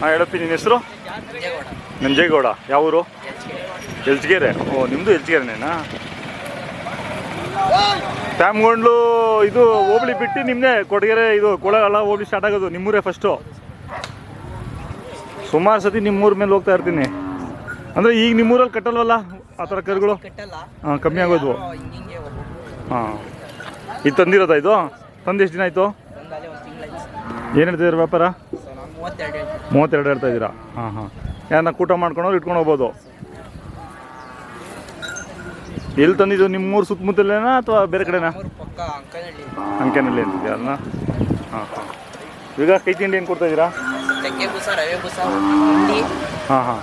ಹಾಂ ಹೇಳಪ್ಪಿ ನಿನ್ನ ಹೆಸರು? ನಂಜೇಗೌಡ. ಯಾವ ಊರು? ಎಲ್ಜಿಗೇರೆ. ಓ ನಿಮ್ಮದು ಎಲ್ಚಗೆರೆನೇನಾ ಟ್ಯಾಮ್ಗೊಂಡ್ಲು ಇದು ಹೋಬಳಿ ಬಿಟ್ಟು ನಿಮ್ಮದೇ ಕೊಡಗೆರೆ ಇದು ಕೊಳಗಲ್ಲ ಹೋಬಳಿ ಸ್ಟಾರ್ಟ್ ಆಗೋದು ನಿಮ್ಮೂರೇ ಫಸ್ಟು ಸುಮಾರು ಸತಿ ನಿಮ್ಮೂರ ಮೇಲೆ ಹೋಗ್ತಾ ಇರ್ತೀನಿ. ಅಂದರೆ ಈಗ ನಿಮ್ಮೂರಲ್ಲಿ ಕಟ್ಟಲ್ವಲ್ಲ ಆ ಥರ ಕರುಗಳು? ಹಾಂ ಕಮ್ಮಿ ಆಗೋದು. ಹಾಂ ಇದು ತಂದಿರೋದಾ ಇದು? ತಂದು ಎಷ್ಟು ದಿನ ಆಯಿತು? ಏನು ಹೇಳ್ತಿದ್ದೀರ ವ್ಯಾಪಾರ? ಮೂವತ್ತೆರಡು ಹೇಳ್ತಾ ಇದ್ದೀರಾ? ಹಾಂ ಹಾಂ. ಯಾರನ್ನ ಕೂಟ ಮಾಡ್ಕೊಂಡವ್ರು ಇಟ್ಕೊಂಡು ಹೋಗ್ಬೋದು? ಎಲ್ಲಿ ತಂದಿದ್ದು? ನಿಮ್ಮೂರು ಸುತ್ತಮುತ್ತಲೇನಾ ಅಥವಾ ಬೇರೆ ಕಡೆನಾ? ಅಂಕೆನಲ್ಲಿ ಅಂತಿದ್ಯಾ ಅಲ್ಲ ಹಾಂ ಹಾಂ. ಈಗ ಕೈ ತಿಂಡಿ ಏನು ಕೊಡ್ತಾ ಇದ್ದೀರಾ? ಹಾಂ ಹಾಂ.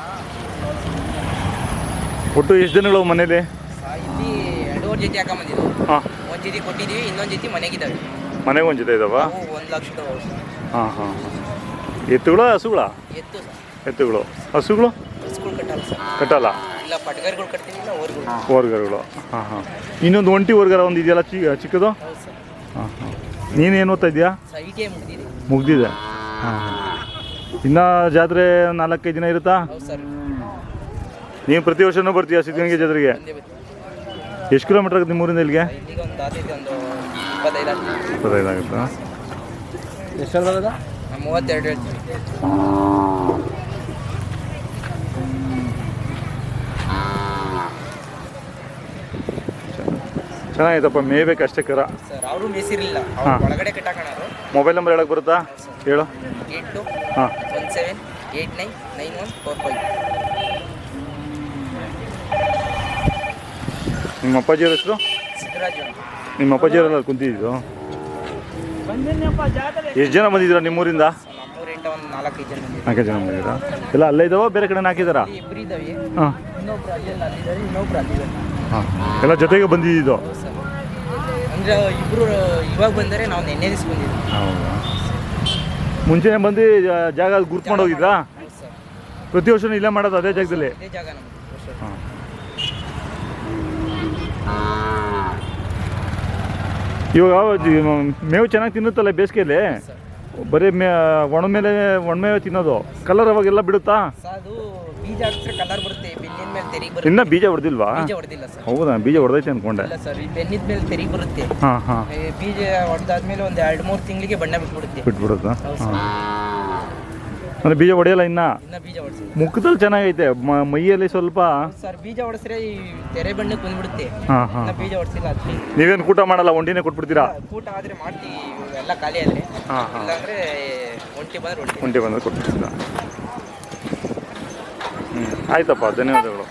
ಒಟ್ಟು ಎಷ್ಟು ದಿನಗಳು ಮನೇಲಿ ಹಾಂ. ಒಂದು ಜೊತೆ ಕೊಟ್ಟಿದ್ದೀವಿ ಇನ್ನೊಂದು ಜೊತೆ ಮನೆಗಿದ್ದಾವೆ. ಮನೆಗೆ ಒಂದು ಜೊತೆ ಇದಾವ? ಒಂದು ಹಾಂ ಹಾಂ ಎತ್ತುಗಳ ಹಸುಗಳ? ಎತ್ತು ಎತ್ತುಗಳು. ಹಸುಗಳು? ಕಟ್ಟಲ್ಲ ಓರ್ಗರುಗಳು ಹಾಂ ಹಾಂ. ಇನ್ನೊಂದು ಒಂಟಿ ಓರ್ಗರ ಒಂದು ಇದೆಯಲ್ಲ ಚಿ ಚಿಕ್ಕದು? ಹೌದು ಸರ್. ಹಾಂ ಹಾಂ. ನೀನೇನು ಓದ್ತಾ ಇದೆಯಾ ಮುಗಿದಿದೆ. ಮುಗ್ದಿದೆ. ಹಾಂ ಹಾಂ. ಇನ್ನು ಜಾತ್ರೆ ನಾಲ್ಕೈದು ದಿನ ಇರುತ್ತಾ? ನೀವು ಪ್ರತಿ ವರ್ಷನೂ ಬರ್ತೀಯಾ ಸಿದ್ಧಗಂಗೆ ಜಾತ್ರೆಗೆ? ಎಷ್ಟು ಕಿಲೋಮೀಟ್ರ್ ಆಗುತ್ತೆ ನಿಮ್ಮೂರಿಂದ ಇಲ್ಲಿಗೆ? ಇಪ್ಪತ್ತೈದು ಇಪ್ಪತ್ತೈದು ಆಗುತ್ತಾ ಎಷ್ಟು ಬರೋದ ಮೂವತ್ತೆರಡು ಹೇಳ್ತೀವಿ ಚೆನ್ನಾಗೈತಪ್ಪ ಮೇಯ್ಬೇಕು ಅಷ್ಟೇ ಕರ. ಸರ್ ಅವರು ಮೇಸಿರಲಿಲ್ಲ ಒಳಗಡೆ ಕಟ್ಟಾಕಣರು. ಮೊಬೈಲ್ ನಂಬರ್ ಹೇಳಕ್ ಬರುತ್ತಾ? ಹೇಳು. ಏಟ್ ಟು ಹಾಂ. One seven eight nine nine one four five. ನಿಮ್ಮ ಅಪ್ಪಾಜಿ ಹೆಸರು? ನಿಮ್ಮ ಅಪ್ಪಾಜಿಯವರೆಲ್ಲ ಕುಂತಿದ್ದು ಎಷ್ಟು ಜನ ಬಂದಿದ್ದೀರಾ ನಿಮ್ಮೂರಿಂದ? ಬಂದಿದ್ದೀವಿ ನಾಲ್ಕು ಜನ ಬಂದಿದ್ದೀರಾ? ಎಲ್ಲ ಅಲ್ಲೇ ಇದಾವ ಬೇರೆ ಕಡೆ ಹಾಕಿದಾರ? ಇಬ್ರು ಹಾಂ. ಹಾಂ. ಎಲ್ಲ ಜೊತೆಗೆ ಬಂದಿದ್ದು? ಇಬ್ರು ಅಂದರೆ ಇಬ್ಬರು ಇವಾಗ ಬಂದರೆ ನಾವು ನೆನ್ನೆ ದಿವಸ ಬಂದಿದ್ವಿ. ಹೌದಾ? ಮುಂಚೆನೆ ಬಂದು ಜಾಗ ಗುರ್ತ್ಕೊಂಡು ಹೋಗಿದ್ರ? ಪ್ರತಿ ವರ್ಷನೂ ಇಲ್ಲೇ ಮಾಡೋದು ಅದೇ ಜಾಗದಲ್ಲಿ? ಜಾಗ ಹಾಂ. ಇವಾಗ ಮೇವು ಚೆನ್ನಾಗಿ ತಿನ್ನುತ್ತಲ್ಲ ಬೇಸಿಗೆಯಲ್ಲಿ ಬರೀ ಮೇ ಒಣ ಮೇಲೆ ಒಣಮೇವೆ ತಿನ್ನೋದು. ಕಲರ್ ಅವಾಗೆಲ್ಲ ಬಿಡುತ್ತಾ? ಬೀಜ ಕಲರ್ ಬರುತ್ತೆ ಬೆನ್ನಿನ ಮೇಲೆ ತೆರಿಗೆ ಬರುತ್ತೆ. ಇನ್ನ ಬೀಜ ಹೊಡೆದಿಲ್ವಾ? ಬೀಜ ಹೊಡೆದಿಲ್ಲ ಸರ್. ಹೌದಾ ಬೀಜ ಹೊಡೆದೈತೆ ಅನ್ಕೊಂಡೆ. ಇಲ್ಲ ಸರ್ ಈ ಬೆನ್ನಿದ ಮೇಲೆ ತೆರಿಗೆ ಬರುತ್ತೆ. ಹಾಂ ಹಾಂ. ಈ ಬೀಜ ಹೊಡೆದಾದ್ಮೇಲೆ ಒಂದು ಎರಡು ಮೂರು ತಿಂಗಳಿಗೆ ಬಣ್ಣ ಬಿಟ್ಬಿಡುತ್ತೆ. ಬಿಟ್ಬಿಡುತ್ತಾ? ಅಂದರೆ ಬೀಜ ಹೊಡೆಯಲ್ಲ ಇನ್ನ? ಇನ್ನ ಬೀಜ ಮುಖದಲ್ಲಿ ಚೆನ್ನಾಗೈತೆ. ಮ- ಮೈಯಲ್ಲಿ ಸ್ವಲ್ಪ ಸರ್ ಬೀಜ ಹೊಡೆಸ್ರೆ ಈ ತೆರೆ ಬಣ್ಣಕ್ಕೆ ಬಂದ್ಬಿಡುತ್ತೆ. ಹಾಂ ಹಾಂ. ಇನ್ನ ಬೀಜ ಹೊಡ್ಸಿಲ್ಲ ಅದಕ್ಕೆ ನೀವೇನು ಕೂಟ ಮಾಡಲ್ಲ ಒಂಟಿನೇ ಕೊಟ್ಬಿಡ್ತೀರಾ? ಕೂಟ ಆದ್ರೆ ಮಾಡ್ತೀವಿ ಎಲ್ಲ ಖಾಲಿ ಆದ್ರೆ. ಹಾ, ಹಾಂ. ಇಲ್ಲಾಂದ್ರೆ ಒಂಟಿ ಬಂದ್ರೆ ಒಂಟಿ. ಒಂಟಿ ಬಂದರೆ ಕೊಟ್ಬಿಡ್ತೀರಾ? ಹ್ಞೂ ಆಯ್ತಪ್ಪ ಧನ್ಯವಾದಗಳು.